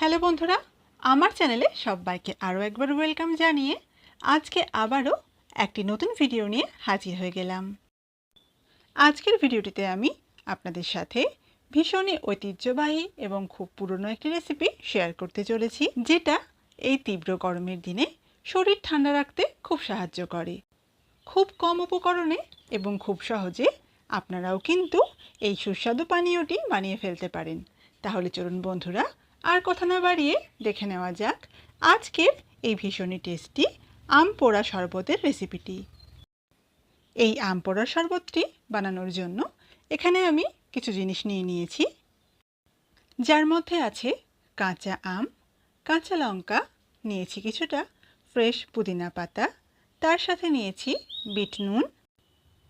Hello বন্ধুরা, আমার চ্যানেলে সবাইকে আরও একবার ওয়েলকাম জানিয়ে আজকে আবারও একটি নতুন ভিডিও নিয়ে হাজির হয়ে গেলাম। আজকের ভিডিওটিতে আমি আপনাদের সাথে ভীষণই ঐতিহ্যবাহী এবং খুব পুরনো একটি রেসিপি শেয়ার করতে চলেছি, যেটা এই তীব্র গরমের দিনে শরীর ঠান্ডা রাখতে খুব সাহায্য করে। খুব কম উপকরণে এবং খুব সহজে আপনারাও কিন্তু এই সুস্বাদু পানীয়টি বানিয়ে ফেলতে পারেন। তাহলে চলুন বন্ধুরা আর কথা না বাড়িয়ে দেখে নেওয়া যাক আজকের এই ভীষণই টেস্টি আম পোড়া শরবতের রেসিপিটি এই আম পোড়া শরবতটি বানানোর জন্য এখানে আমি কিছু জিনিস নিয়ে নিয়েছি। যার মধ্যে আছে কাঁচা আম, কাঁচা লঙ্কা, নিয়েছি কিছুটা ফ্রেশ পুদিনা পাতা, তার সাথে নিয়েছি বিট নুন,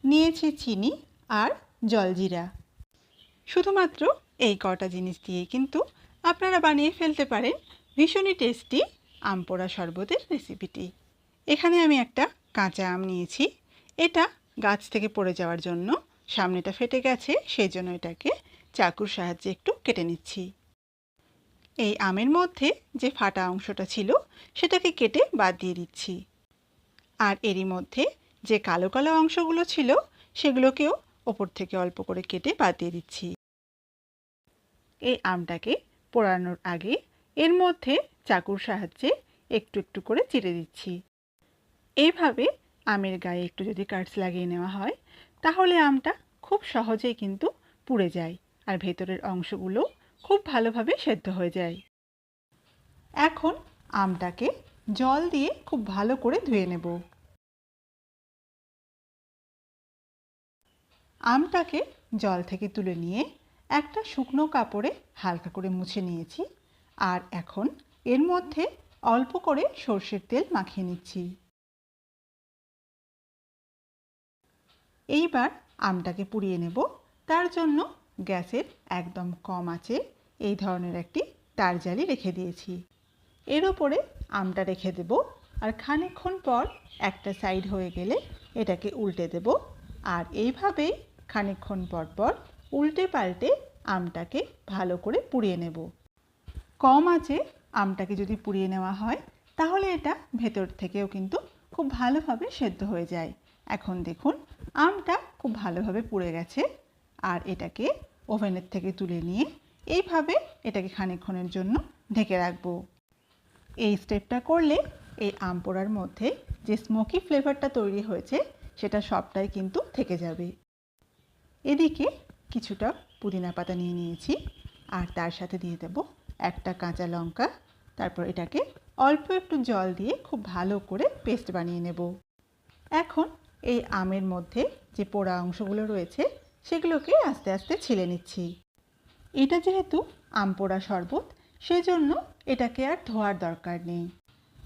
নিয়েছি চিনি আর জলজিরা। শুধুমাত্র এই কটা জিনিস দিয়েই কিন্তু আপনারা বানিয়ে ফেলতে পারেন ভীষণই টেস্টি আম পোড়া শরবতের রেসিপিটি এখানে আমি একটা কাঁচা আম নিয়েছি। এটা গাছ থেকে পড়ে যাওয়ার জন্য সামনেটা ফেটে গেছে সেই জন্য এটাকে চাকুর সাহায্যে একটু কেটে নিচ্ছি। এই আমের মধ্যে যে ফাটা অংশটা ছিল, সেটাকে কেটে বাদ দিয়ে দিচ্ছি। আর এরই মধ্যে যে কালো কালো অংশগুলো ছিল, সেগুলোকেও ওপর থেকে অল্প করে কেটে বাদ দিয়ে দিচ্ছি। এই আমটাকে পোড়ানোর আগে এর মধ্যে চাকুর সাহায্যে একটু একটু করে চিড়ে দিচ্ছি। এইভাবে আমের গায়ে একটু যদি কাটস লাগিয়ে নেওয়া হয়, তাহলে আমটা খুব সহজেই কিন্তু পুড়ে যায় আর ভেতরের অংশগুলো খুব ভালোভাবে সেদ্ধ হয়ে যায়। এখন আমটাকে জল দিয়ে খুব ভালো করে ধুয়ে নেব। আমটাকে জল থেকে তুলে নিয়ে একটা শুকনো কাপড়ে হালকা করে মুছে নিয়েছি আর এখন এর মধ্যে অল্প করে সর্ষের তেল মাখিয়ে নিচ্ছি। এইবার আমটাকে পুড়িয়ে নেব। তার জন্য গ্যাসের একদম কম আছে এই ধরনের একটি তার জালি রেখে দিয়েছি। এর ওপরে আমটা রেখে দেব আর খানিকক্ষণ পর একটা সাইড হয়ে গেলে এটাকে উল্টে দেব। আর এইভাবেই খানিকক্ষণ পর পর উল্টে পাল্টে আমটাকে ভালো করে পুড়িয়ে নেব। কম আছে আমটাকে যদি পুড়িয়ে নেওয়া হয়, তাহলে এটা ভেতর থেকেও কিন্তু খুব ভালোভাবে সেদ্ধ হয়ে যায়। এখন দেখুন, আমটা খুব ভালোভাবে পুড়ে গেছে আর এটাকে ওভেনের থেকে তুলে নিয়ে এইভাবে এটাকে খানিকক্ষণের জন্য ঢেকে রাখব। এই স্টেপটা করলে এই আম পোড়ার মধ্যে যে স্মোকি ফ্লেভারটা তৈরি হয়েছে, সেটা সবটাই কিন্তু থেকে যাবে। এদিকে কিছুটা পুদিনা পাতা নিয়ে নিয়েছি আর তার সাথে দিয়ে দেব একটা কাঁচা লঙ্কা। তারপর এটাকে অল্প একটু জল দিয়ে খুব ভালো করে পেস্ট বানিয়ে নেব। এখন এই আমের মধ্যে যে পোড়া অংশগুলো রয়েছে সেগুলোকে আস্তে আস্তে ছিলে নিচ্ছি। এটা যেহেতু আম পোড়া শরবত, সেজন্য এটাকে আর ধোয়ার দরকার নেই।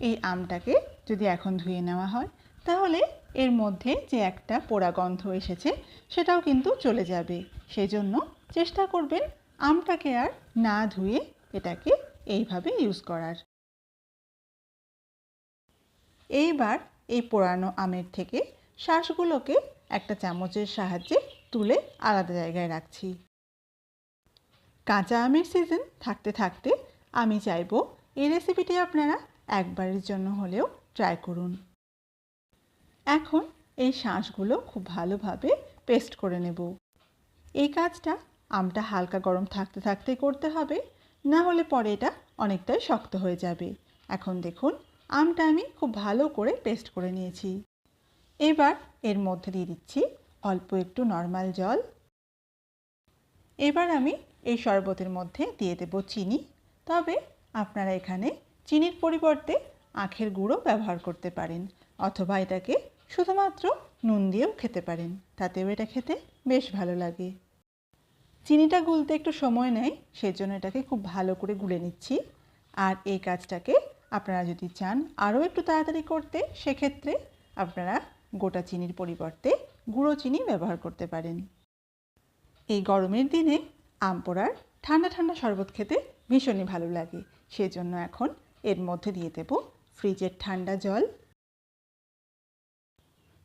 এই আমটাকে যদি এখন ধুয়ে নেওয়া হয়, তাহলে এর মধ্যে যে একটা পোড়া গন্ধ এসেছে, সেটাও কিন্তু চলে যাবে। সেজন্য চেষ্টা করবেন আমটাকে আর না ধুয়ে এটাকে এইভাবে ইউজ করার। এইবার এই পোড়ানো আমের থেকে শ্বাসগুলোকে একটা চামচের সাহায্যে তুলে আলাদা জায়গায় রাখছি। কাঁচা আমের সিজন থাকতে থাকতে আমি চাইব এই রেসিপিটি আপনারা একবারের জন্য হলেও ট্রাই করুন। এখন এই শাঁসগুলো খুব ভালোভাবে পেস্ট করে নেব। এই কাজটা আমটা হালকা গরম থাকতে থাকতে করতে হবে, না হলে পরে এটা অনেকটাই শক্ত হয়ে যাবে। এখন দেখুন, আমটা আমি খুব ভালো করে পেস্ট করে নিয়েছি। এবার এর মধ্যে দিয়ে দিচ্ছি অল্প একটু নর্মাল জল। এবার আমি এই শরবতের মধ্যে দিয়ে দেব চিনি। তবে আপনারা এখানে চিনির পরিবর্তে আখের গুঁড়ো ব্যবহার করতে পারেন, অথবা এটাকে শুধুমাত্র নুন দিয়েও খেতে পারেন, তাতেও এটা খেতে বেশ ভালো লাগে। চিনিটা গুলতে একটু সময় নেয়, সেজন্য এটাকে খুব ভালো করে গুলে নিচ্ছি। আর এই কাজটাকে আপনারা যদি চান আরও একটু তাড়াতাড়ি করতে, সেক্ষেত্রে আপনারা গোটা চিনির পরিবর্তে গুঁড়ো চিনি ব্যবহার করতে পারেন। এই গরমের দিনে আম পোড়ার ঠান্ডা ঠান্ডা শরবত খেতে ভীষণই ভালো লাগে। সেজন্য এখন এর মধ্যে দিয়ে দেব ফ্রিজের ঠান্ডা জল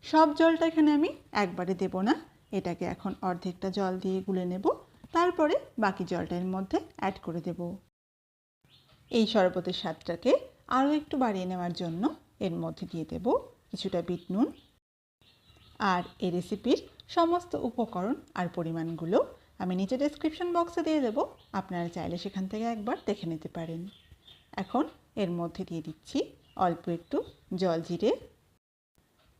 সব জলটা এখানে আমি একবারে দেব না। এটাকে এখন অর্ধেকটা জল দিয়ে গুলে নেব। তারপরে বাকি জলটা এর মধ্যে অ্যাড করে দেব। এই শরবতের স্বাদটাকে আরও একটু বাড়িয়ে নেওয়ার জন্য এর মধ্যে দিয়ে দেব কিছুটা বিট নুন। আর এই রেসিপির সমস্ত উপকরণ আর পরিমাণগুলো আমি নিচে ডেসক্রিপশন বক্সে দিয়ে দেবো। আপনারা চাইলে সেখান থেকে একবার দেখে নিতে পারেন। এখন এর মধ্যে দিয়ে দিচ্ছি অল্প একটু জল জিরে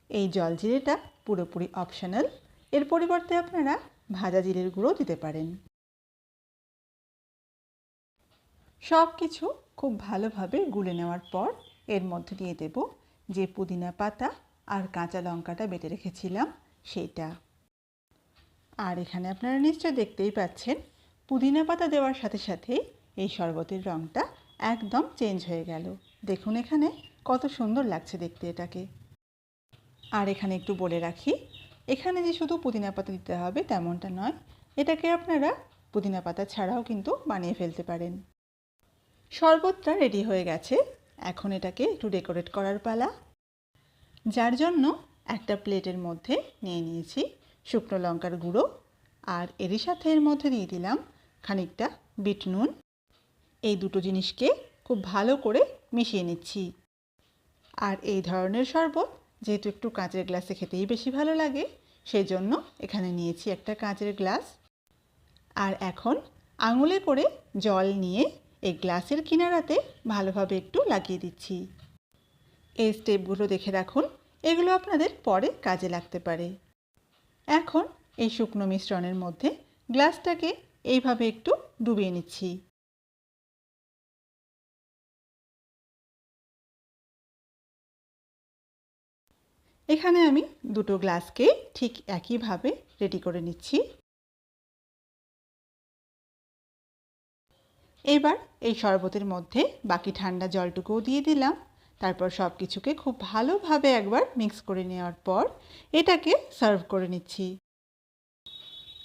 এই জল জিরেটা পুরোপুরি অপশনাল এর পরিবর্তে আপনারা ভাজা জিরের গুঁড়ো দিতে পারেন। সব কিছু খুব ভালোভাবে গুলে নেওয়ার পর এর মধ্যে দিয়ে দেব যে পুদিনা পাতা আর কাঁচা লঙ্কাটা বেটে রেখেছিলাম সেইটা আর এখানে আপনারা নিশ্চয় দেখতেই পাচ্ছেন, পুদিনা পাতা দেওয়ার সাথে সাথে এই শরবতের রঙটা একদম চেঞ্জ হয়ে গেল। দেখুন এখানে কত সুন্দর লাগছে দেখতে এটাকে। আর এখানে একটু বলে রাখি, এখানে যে শুধু পুদিনা পাতা দিতে হবে তেমনটা নয়, এটাকে আপনারা পুদিনা পাতা ছাড়াও কিন্তু বানিয়ে ফেলতে পারেন। শরবতটা রেডি হয়ে গেছে, এখন এটাকে একটু ডেকোরেট করার পালা। যার জন্য একটা প্লেটের মধ্যে নিয়ে নিয়েছি শুকনো লঙ্কার গুঁড়ো আর এরই সাথে এর মধ্যে দিয়ে দিলাম খানিকটা বিট নুন। এই দুটো জিনিসকে খুব ভালো করে মিশিয়ে নিচ্ছি। আর এই ধরনের শরবত যেহেতু একটু কাঁচের গ্লাসে খেতেই বেশি ভালো লাগে সেই জন্য এখানে নিয়েছি একটা কাঁচের গ্লাস। আর এখন আঙুলে করে জল নিয়ে এই গ্লাসের কিনারাতে ভালোভাবে একটু লাগিয়ে দিচ্ছি। এই স্টেপগুলো দেখে রাখুন, এগুলো আপনাদের পরে কাজে লাগতে পারে। এখন এই শুকনো মিশ্রণের মধ্যে গ্লাসটাকে এইভাবে একটু ডুবিয়ে নিচ্ছি। এখানে আমি দুটো গ্লাসকে ঠিক একইভাবে রেডি করে নিচ্ছি। এবার এই শরবতের মধ্যে বাকি ঠান্ডা জলটুকুও দিয়ে দিলাম। তারপর সব কিছুকে খুব ভালোভাবে একবার মিক্স করে নেওয়ার পর এটাকে সার্ভ করে নিচ্ছি।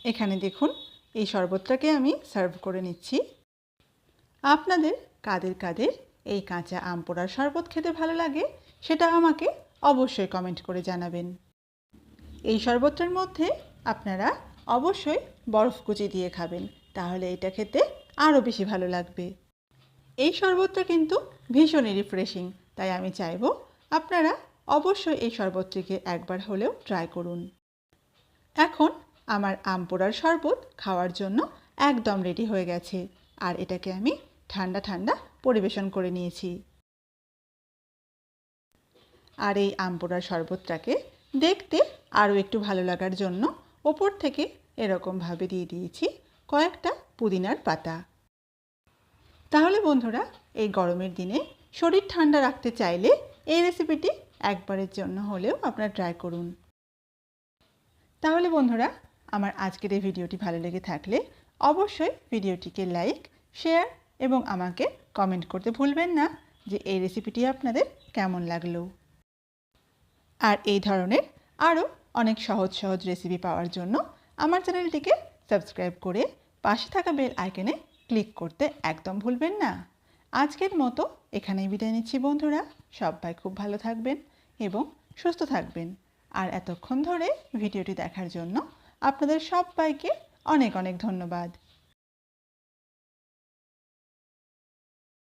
এখানে দেখুন, এই শরবতটাকে আমি সার্ভ করে নিচ্ছি। আপনাদের কাদের কাদের এই কাঁচা আম পোড়ার শরবত খেতে ভালো লাগে সেটা আমাকে অবশ্যই কমেন্ট করে জানাবেন। এই শরবতটার মধ্যে আপনারা অবশ্যই বরফ কুচি দিয়ে খাবেন, তাহলে এটা খেতে আরও বেশি ভালো লাগবে। এই শরবতটা কিন্তু ভীষণই রিফ্রেশিং তাই আমি চাইব আপনারা অবশ্যই এই শরবতটিকে একবার হলেও ট্রাই করুন। এখন আমার আম পোড়ার শরবত খাওয়ার জন্য একদম রেডি হয়ে গেছে, আর এটাকে আমি ঠান্ডা ঠান্ডা পরিবেশন করে নিয়েছি। আর এই আম পোড়ার শরবতটাকে দেখতে আরও একটু ভালো লাগার জন্য ওপর থেকে এরকমভাবে দিয়ে দিয়েছি কয়েকটা পুদিনার পাতা। তাহলে বন্ধুরা, এই গরমের দিনে শরীর ঠান্ডা রাখতে চাইলে এই রেসিপিটি একবারের জন্য হলেও আপনারা ট্রাই করুন। তাহলে বন্ধুরা, আমার আজকের এই ভিডিওটি ভালো লেগে থাকলে অবশ্যই ভিডিওটিকে লাইক, শেয়ার এবং আমাকে কমেন্ট করতে ভুলবেন না যে এই রেসিপিটি আপনাদের কেমন লাগল। আর এই ধরনের আরও অনেক সহজ সহজ রেসিপি পাওয়ার জন্য আমার চ্যানেলটিকে সাবস্ক্রাইব করে পাশে থাকা বেল আইকনে ক্লিক করতে একদম ভুলবেন না। আজকের মতো এখানেই বিদায় নিচ্ছি বন্ধুরা, সবাই খুব ভালো থাকবেন এবং সুস্থ থাকবেন। আর এতক্ষণ ধরে ভিডিওটি দেখার জন্য আপনাদের সবাইকে অনেক অনেক ধন্যবাদ।